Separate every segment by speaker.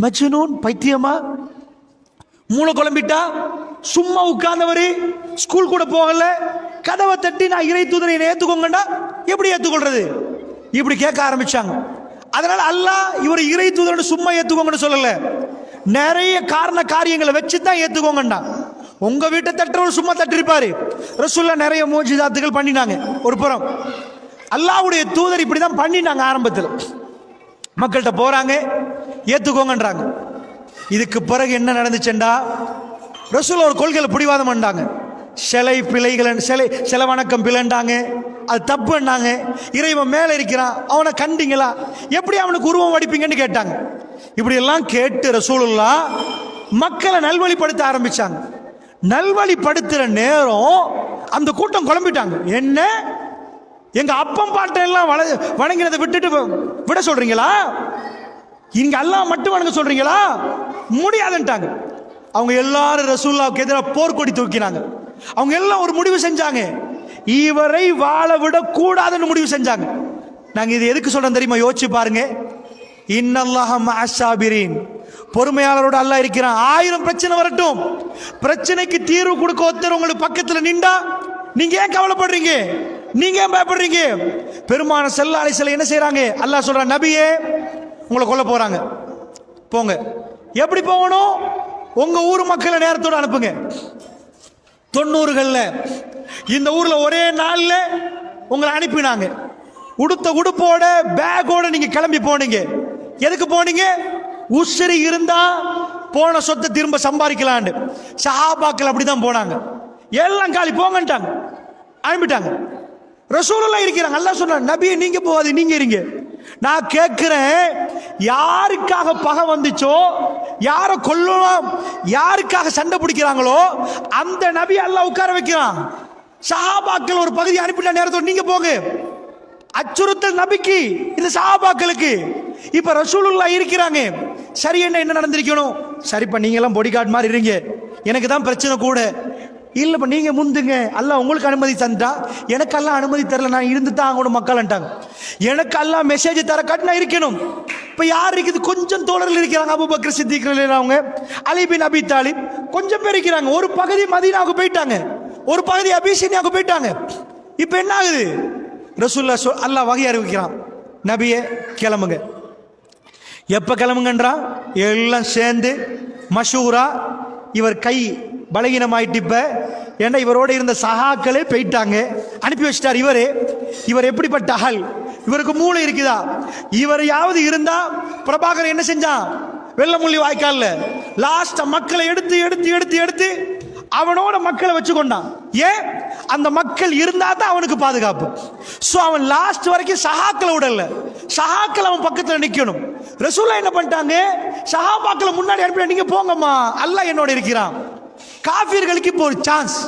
Speaker 1: மஜ்னூன் பைத்தியமா? மூளை குழம்பிட்டா? சும்மா உட்கார்ந்தவர் ஸ்கூல் கூட போகல. கதவை தட்டி நான் இறை தூதரை என்னை ஏத்துக்கோங்கண்டா? எப்படி ஏத்துக்கொள்றது? இப்படி கேட்க ஆரம்பிச்சாங்க. அதனால அல்லாஹ் இவர் இறை தூதரை சும்மா ஏத்துக்கோங்கன்னு சொல்லல. நிறைய காரண காரியங்களை வச்சு தான் ஏத்துக்கோங்கண்டா. உங்க வீட்டை தட்டுறவர் சும்மா தட்டிருப்பாரு. ரசூல்லா நிறைய மோஜிதாத்துகள் பண்ணினாங்க. ஒரு புறம். அல்லாஹ்வுடைய தூதர் இப்படி தான் பண்ணினாங்க ஆரம்பத்தில். மக்கள்கிட்ட போறாங்க. ஏத்துக்கோங்கன்றாங்க. இதுக்கு பிறகு என்ன நடந்துச்சுண்டா? ரசூல் ஒரு கொள்கையில் பிடிவாதம் பண்ணாங்க. சிலை பிழைகள் சிலை சில வணக்கம் பிழைண்டாங்க அது தப்புன்னாங்க இறைவன் மேலே இருக்கிறான். அவனை கண்டிங்களா? எப்படி அவனுக்கு உருவம் வடிப்பீங்கன்னு கேட்டாங்க. இப்படி எல்லாம் கேட்டு ரசூலுல்லா மக்களை நல்வழிப்படுத்த ஆரம்பிச்சாங்க. நல்வழிப்படுத்துற நேரம் அந்த கூட்டம் குழம்பிட்டாங்க. என்ன? எங்க அப்பம் பாட்டை எல்லாம் வள வணங்கினதை விட்டுட்டு விட சொல்றீங்களா? இங்க அல்லாஹ் மட்டும் வணங்க சொல்றீங்களா? முடியாதுன்ட்டாங்க. அவங்க எல்லாரும் ரசூல்லாவுக்கு எதிராக போர்க்கொடி தூக்கினாங்க. அவங்க எல்லாம் ஒரு முடிவு செஞ்சாங்க. இவரை வாழ விட கூடாதுன்னு முடிவு செஞ்சாங்க. நாங்க இது எதுக்கு சொல்றோம் தெரியுமா? யோசிச்சு பாருங்க. இன்னல்லாஹ மஅஸ்ஸாபிரீன். பொறுமையாளரோட அல்லாஹ் இருக்கிறான். ஆயிரம் பிரச்சனை வரட்டும். பிரச்சனைக்கு தீர்வு கொடுக்க ஒருத்தர் உங்களுக்கு பக்கத்தில் நின்றா நீங்க ஏன் கவலைப்படுறீங்க? நீங்க ஏன் பயப்படுறீங்க? பெருமான செல்லாலை சிலை என்ன செய்யறாங்க அல்லாஹ் சொல்றான் நபியே உங்களை கொல்ல போகிறாங்க போங்க. எப்படி போகணும்? உங்கள் ஊர் மக்களை நேரத்தோட அனுப்புங்க. தொண்ணூறுகளில். இந்த ஊரில் ஒரே நாளில் உங்களை அனுப்பினாங்க. உடுத்த உடுப்போட பேக்கோட நீங்கள் கிளம்பி போனீங்க. எதுக்கு போனீங்க? உசிரி இருந்தால் போன சொத்தை திரும்ப சம்பாதிக்கலான்னு சஹாபாக்கள் அப்படிதான் போனாங்க. எல்லாம் காலி போங்கன்ட்டாங்க. அனுப்பிட்டாங்க. ரசூலெல்லாம் இருக்கிறாங்க. எல்லாம் சொன்னாங்க நபியை நீங்கள் போகாது நீங்கள் இருங்க. நான் கேட்குறேன் யாருக்காக பகை வந்துச்சோ யாரை கொல்லணும் யாருக்காக சண்டை பிடிக்கிறாங்களோ அந்த நபி அல்லாஹ் உட்கார வைக்கிறான். சஹாபாக்கள் ஒரு பகுதி அனுப்பிட்ட நேரத்தோட நீங்க போங்க. அச்சுறுத்தல் நபிக்கு இந்த சஹாபாக்களுக்கு. இப்ப ரசூலுல்லா இருக்கிறாங்க. சரி என்ன என்ன நடந்திருக்கணும்? சரிப்பா நீங்க எல்லாம் பொடி கார்டு மாதிரி இருங்க. எனக்கு தான் பிரச்சனை கூட. இல்லைப்பா நீங்க முந்துங்க. அல்ல உங்களுக்கு அனுமதி தந்தா. எனக்கெல்லாம் அனுமதி தரல நான் இருந்து தான் ஆகணும் மக்கள்ன்ட்டாங்க எனக்கு எல்லாம் மெசேஜ் தர காட்டி நான் இருக்கணும். இப்போ யார் இருக்குது? கொஞ்சம் தோழர்கள் இருக்கிறாங்க. அபுபக்கர் சித்திக் அவங்க. அலிபின் அபி தாலிப். கொஞ்சம் பேர் இருக்கிறாங்க. ஒரு பகுதி மதீனாவுக்கு போயிட்டாங்க. ஒரு பகுதி அபிசீனியாவுக்கு போயிட்டாங்க. இப்போ என்ன ஆகுது? ரசூல்லா சொல் அல்லாஹ் வகை அறிவிக்கிறான். நபியே கிளம்புங்க. எப்போ கிளம்புங்கன்றா? எல்லாம் சேர்ந்து மஷூரா இவர் கை பலகீனமாயிட்டு இப்போ ஏன்னா இவரோட இருந்த சகாக்களே போயிட்டாங்க. அனுப்பி வச்சிட்டார் இவர். இவர் எப்படிப்பட்ட ஆள்? இவருக்கு மூளை இருக்குதா? இவரையாவது இருந்தா பிரபாகர் என்ன செஞ்சான் வெள்ளமுள்ளி வாய்க்கால்ல லாஸ்ட் மக்களை எடுத்து எடுத்து எடுத்து எடுத்து அவனோட மக்களை வச்சு கொண்டான் ஏன்? அந்த மக்கள் இருந்தா தான் அவனுக்கு பாதுகாப்பு. ஸோ அவன் லாஸ்ட் வரைக்கும் சஹாக்களை விடல. சஹாக்கள் அவன் பக்கத்தில் நிற்கணும் ரசூலா என்ன பண்ணிட்டாங்க? சஹாபாக்களை முன்னாடி அனுப்பி நீங்க போங்கம்மா. அல்ல என்னோட இருக்கிறான். காஃபிர்களுக்கு இப்போ ஒரு சான்ஸ்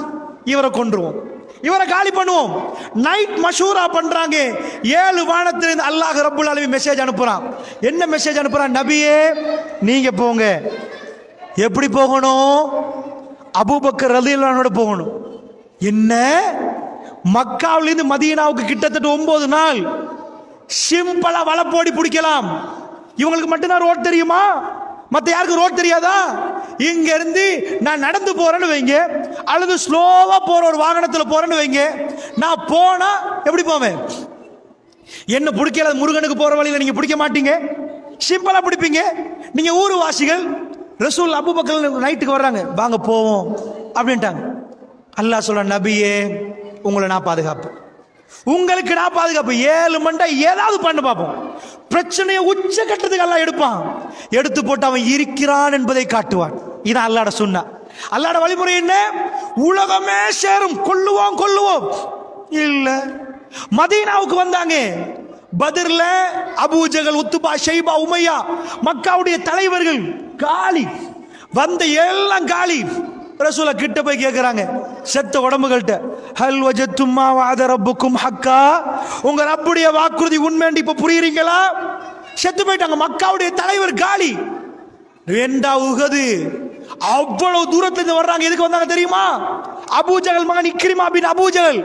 Speaker 1: இவரை கொண்டுருவோம் இவரை காலி பண்ணுவோம். நைட் மஷூரா பண்றாங்க. ஏழு வானத்திலிருந்து அல்லாஹ் ரப்புல் அலவி மெசேஜ் அனுப்புறான். என்ன மெசேஜ் அனுப்புறான்? நபியே நீங்க போங்க. எப்படி போகணும்? அபூபக்கர் ரதியல்லானோட போகணும். என்ன? மக்காவிலிருந்து மதீனாவுக்கு கிட்டத்தட்ட ஒன்பது நாள். சிம்பிளா வளப்போடி பிடிக்கலாம். இவங்களுக்கு மட்டும்தான் ரோட் தெரியுமா? மற்ற யாருக்கு ரோட் தெரியாதா? இங்க இருந்து நான் நடந்து போறேன்னு வைங்க. அல்லது ஸ்லோவா போற ஒரு வாகனத்தில் போறேன்னு வைங்க. நான் போனா எப்படி போவேன்? என்ன பிடிக்கல முருகனுக்கு போற வழியில நீங்க பிடிக்க மாட்டீங்க? சிம்பிளா பிடிப்பீங்க. நீங்க ஊர்வாசிகள் வாசிகள் ரசூல் அபுபக்கர் நைட்டுக்கு வர்றாங்க. வாங்க போவோம். அப்படின்ட்டாங்க. அல்லாஹ் சொல்ல நபியே உங்களை நான் பாதுகாப்பு உங்களுக்கு நான் பாதுகாப்பு. ஏழு மண்டை ஏதாவது பண்ண பார்ப்போம். பிரச்சனையை உச்ச கட்டத்துக்கு எடுப்பான். எடுத்து போட்டு அவன் இருக்கிறான் என்பதை காட்டுவான். இதான் அல்லாட சொன்னா அல்லாட வழிமுறை என்ன? உலகமே சேரும். கொல்லுவோம் கொல்லுவோம் இல்ல. மதீனாவுக்கு வந்தாங்க. பதிர்ல அபூஜகல் உத்துபா ஷைபா உமையா மக்காவுடைய தலைவர்கள் காலி. வந்த எல்லாம் காலி. ரசூலா கிட்ட போய் கேட்குறாங்க செத்த உடம்புகள்கிட்ட ஹல் வஜத்தும்மா வாத ரப்புக்கும் ஹக்கா? உங்க ரப்புடைய வாக்குறுதி உண்மைன்னு இப்ப புரியுறீங்களா? செத்து போயிட்டாங்க. மக்காவுடைய தலைவர் காலி. ரெண்டா உகது. அவ்வளவு தூரத்துல இருந்து வர்றாங்க. எதுக்கு வந்தாங்க தெரியுமா? அபூஜகல் மகன் இக்ரிமா பின் அபூஜகல்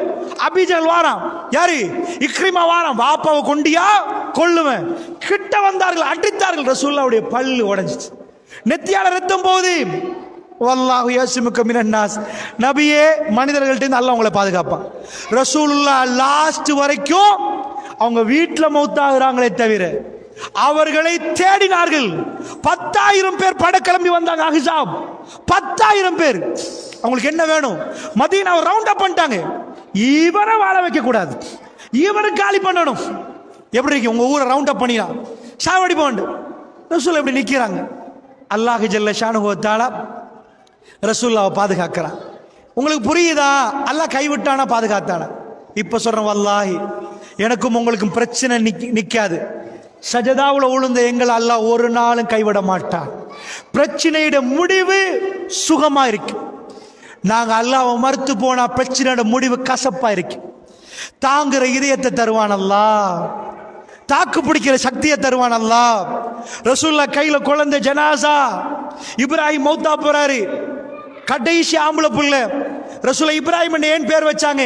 Speaker 1: அபிஜகல் வாராம் யாரு? இக்ரிமா வாராம் வாப்பாவை கொண்டியா? கொல்லுவேன். கிட்ட வந்தார்கள் அடித்தார்கள். ரசூல்லாவுடைய பல்லு உடைஞ்சிச்சு. நெத்தியால ரத்தம் போகுது. வல்லாஹு யாசிமுக்க மினன்னாஸ். நபியே மனிதர்கள்ட்டேருந்து அல்ல உங்களை பாதுகாப்பான். ரசூலுல்லா லாஸ்ட் வரைக்கும் அவங்க வீட்டில் மௌத்தாகிறாங்களே தவிர அவர்களை தேடினார்கள். பத்தாயிரம் பேர் பட கிளம்பி வந்தாங்க அஹிசாப். பத்தாயிரம் பேர். அவங்களுக்கு என்ன வேணும்? மதியனாவை ரவுண்ட் அப் பண்ணிட்டாங்க. இவரை வாழ வைக்க கூடாது இவரை காலி பண்ணணும். எப்படி இருக்கு? உங்க ஊரை ரவுண்ட் அப் பண்ணினா சாவடி போண்டு ரசூல் எப்படி நிற்கிறாங்க அல்லாஹ் ஜல்ல ஷானுகோத்தாலா ரசூல்லாவை பாதுகாக்கிறான். உங்களுக்கு புரியுதா? அல்லாஹ் கைவிட்டானா? பாதுகாத்தானா? இப்போ சொல்கிறேன் வல்லாஹி எனக்கும் உங்களுக்கும் பிரச்சனை நிக்க நிற்காது சஜதாவில் உளுந்த எங்களை அல்லாஹ் ஒரு நாளும் கைவிட மாட்டான். பிரச்சனையோட முடிவு சுகமாக இருக்கு. நாங்கள் அல்லாவை மறுத்து போனால் பிரச்சனையோட முடிவு கசப்பாக இருக்கு. தாங்குற இதயத்தை தருவானல்லா தாக்கு பிடிக்கிற சக்தியை தருவானல்லா ரசூல்லா கையில் குழந்தை ஜனாசா. இப்ராஹிம் மௌத்தா போறாரு. கடைசி ஆம்பளை பிள்ளை. ரசூலா இப்ராஹிம் ஏன் பேர் வச்சாங்க?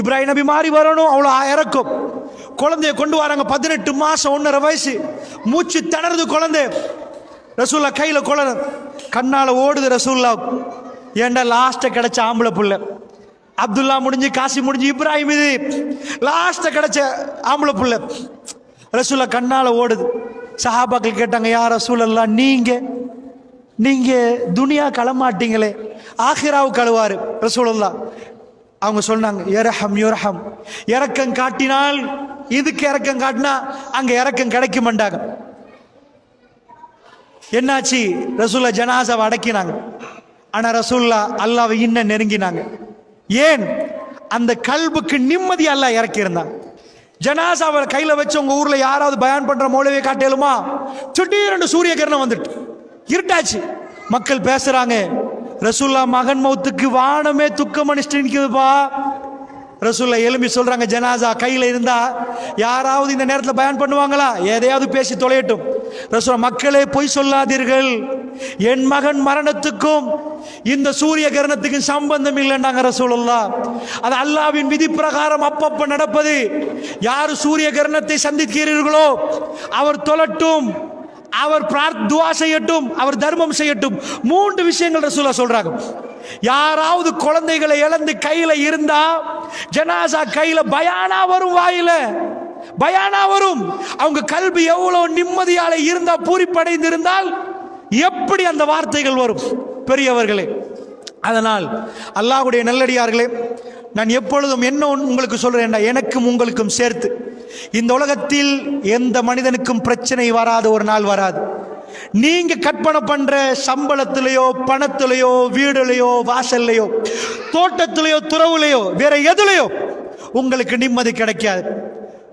Speaker 1: இப்ராஹிம் நபி மாறி வரணும் அவ்வளோ இறக்கும். குழந்தைய கொண்டு வராங்க பதினெட்டு மாதம் ஒன்றரை வயசு. மூச்சு திணறுது குழந்தை. ரசூல்லா கையில் குழந்தை. கண்ணால் ஓடுது ரசூல்லா ஏன்டா லாஸ்ட்டை கிடைச்ச ஆம்பளை பிள்ளை? அப்துல்லா முடிஞ்சு காசி முடிஞ்சு இப்ராஹிம் இது. லாஸ்ட்டை கிடைச்ச ஆம்பளை பிள்ளை. ரசூல்லா கண்ணால் ஓடுது. சஹாபாக்கள் கேட்டாங்க யார் ரசூலல்லா நீங்கள் நீங்கள் துனியா களமாட்டீங்களே. ஆஹிராவு கழுவாரு ரசூலல்லா. அவங்க சொன்னாங்க எரஹம் யுரஹம் இறக்கம் காட்டினால் இதுக்கு இறக்கம் காட்டினா அங்க இறக்கம் கிடைக்க மாட்டாங்க என்னாச்சு? ரசூல்லா ஜனாசாவை அடக்கினாங்க. ஆனா ரசூல்லா அல்லாவை இன்னும் நெருங்கினாங்க. ஏன்? அந்த கல்புக்கு நிம்மதி அல்லாஹ் இறக்கியிருந்தாங்க ஜனாசாவை கையில வச்சு உங்க ஊர்ல யாராவது பயன் பண்ற மூலவே காட்டலுமா? திடீரென்று சூரிய கிரணம் வந்துட்டு. இருட்டாச்சு. மக்கள் பேசுறாங்க ரசூல்லா மகன் மௌத்துக்கு வானமே துக்கம் அனுஷ்டி நிற்குதுப்பா ரசூல்லா எலும்பி சொல்றாங்க ஜனாசா கையில் இருந்தா யாராவது இந்த நேரத்தில் பயன் பண்ணுவாங்களா? எதையாவது பேசி தொலையட்டும். ரசூலா மக்களே பொய் சொல்லாதீர்கள். என் மகன் மரணத்துக்கும் இந்த சூரிய கிரணத்துக்கும் சம்பந்தம் இல்லைன்னாங்க ரசூலுல்லா அது அல்லாவின் விதி பிரகாரம் அப்பப்ப நடப்பது. யார் சூரிய கிரணத்தை சந்திக்கிறீர்களோ அவர் தொலட்டும். அவர் துவா செய்யட்டும் அவர் தர்மம் செய்யட்டும். மூன்று விஷயங்கள் ரசூலா சொல்றாங்க. யாராவது குழந்தைகளை இழந்து கையில இருந்தா ஜனாசா கையில பயானா வரும் வாயில. பயானா வரும். அவங்க கல்வி எவ்வளவு நிம்மதியால இருந்தா பூரிப்படைந்து இருந்தால் எப்படி அந்த வார்த்தைகள் வரும்? பெரியவர்களே அதனால் அல்லாஹ்வுடைய நல்லடியார்களே நான் எப்பொழுதும் என்ன உங்களுக்கு சொல்றேன் எனக்கும் உங்களுக்கும் சேர்த்து. இந்த உலகத்தில் எந்த மனிதனுக்கும் பிரச்சனை வராத ஒரு நாள் வராது நீங்க கற்பனை பண்ற சம்பளத்திலேயோ பணத்திலேயோ வீடுலையோ வாசல்லையோ தோட்டத்திலேயோ துறவுலையோ வேற எதுலையோ உங்களுக்கு நிம்மதி கிடைக்காது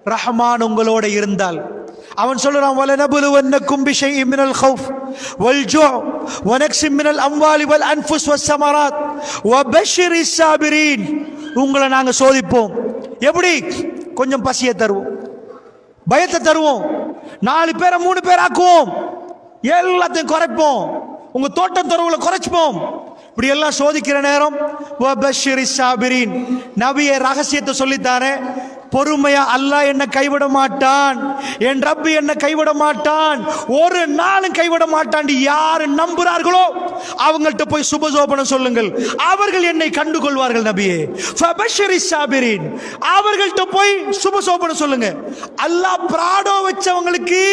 Speaker 1: ரஹ்மான் உங்களோட இருந்தால் அவன் சொல்றான் وَلَنَبْلُوَنَّكُمْ بِشَيْءٍ مِنَ الْخَوْفِ وَالْجُوعِ وَنَقْصٍ مِنَ الْأَمْوَالِ وَالْأَنْفُسِ وَالثَّمَرَاتِ وَبَشِّرِ الصَّابِرِينَ உங்களை நாங்க சோதிப்போம் எப்படி கொஞ்சம் பசியை தருவோம். பயத்தை தருவோம். நாலு பேரை மூணு பேர் ஆக்குவோம். எல்லாத்தையும் குறைப்போம். உங்க தோட்டம் தொடர்புல குறைச்சுப்போம். இப்படி எல்லாம் சோதிக்கிற நேரம் நபிய ரகசியத்தை சொல்லித்தாரேன் பொறுமையா அல்லாஹ் என்ன கைவிட மாட்டான். என் ரப்பு என்ன கைவிட மாட்டான். ஒரு நாளும் கைவிட மாட்டான். யாரு நம்புறார்களோ அவங்கள்ட்ட போய் சுபசோபனம் சொல்லுங்கள். அவர்கள் என்னை கண்டுகொள்வார்கள் நபியே. ஃபபஷிரி சாபிரின் அவர்கள்ட்ட போய் சுபசோபனம் சொல்லுங்க. அல்லாஹ் பிராடோ வச்சவங்களுக்கு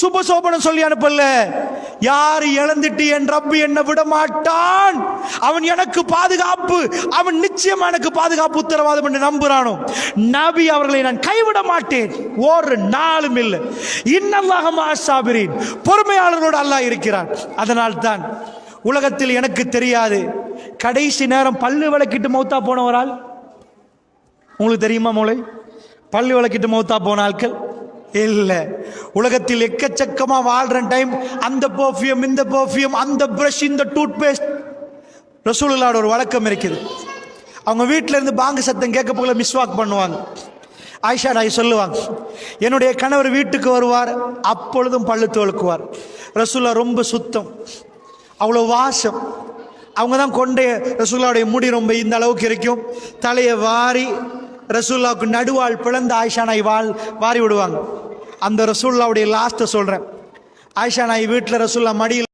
Speaker 1: சுபசோபனம் சொல்லி அனுப்பல. யார் இழந்துட்டு என் ரப்பு என்னை விட மாட்டான்? அவன் எனக்கு பாதுகாப்பு. அவன் நிச்சயமா எனக்கு பாதுகாப்பு உத்தரவாதம் என்று நம்புறானோ? நபி அவர்களை நான் கைவிட மாட்டேன். ஒரு நாளும் இல்லை. இன்னல்லாக மாசாபிரின். பொறுமையாளர்களோடு அல்லாஹ் இருக்கிறான். அதனால் தான் உலகத்தில் எனக்கு தெரியாது. கடைசி நேரம் பல்லு விளக்கிட்டு மௌத்தா போனவரால் உங்களுக்கு தெரியுமா மூளை பல்லு விளக்கிட்டு மௌத்தா போன ஆட்கள்? இல்லை. உலகத்தில் எக்கச்சக்கமா வாழ்கிற டைம் அந்த பர்ஃப்யூம் இந்த பர்ஃப்யூம் அந்த பிரஷ் இந்த டூத் பேஸ்ட் ரசூலுல்லாட ஒரு வழக்கம் இருக்குது. அவங்க வீட்டில இருந்து பாங்கு சத்தம் கேட்க போகல மிஸ்வாக் பண்ணுவாங்க. ஆயிஷா நாய் சொல்லுவாங்க என்னுடைய கணவர் வீட்டுக்கு வருவார் அப்பொழுதும் பள்ளு தோலுக்குவார். ரசுல்லா ரொம்ப சுத்தம். அவ்வளோ வாசம். அவங்க தான் கொண்டே ரசுல்லாவுடைய முடி ரொம்ப இந்த அளவுக்கு இருக்கும் தலையை வாரி ரசூல்லாவுக்கு நடுவாள் பிளந்த ஆயிஷா நாய் வாழ் வாரி விடுவாங்க. அந்த ரசூல்லாவுடைய லாஸ்ட்டை சொல்கிறேன் ஆயிஷா நாய் வீட்டில் ரசூல்லா மடியில்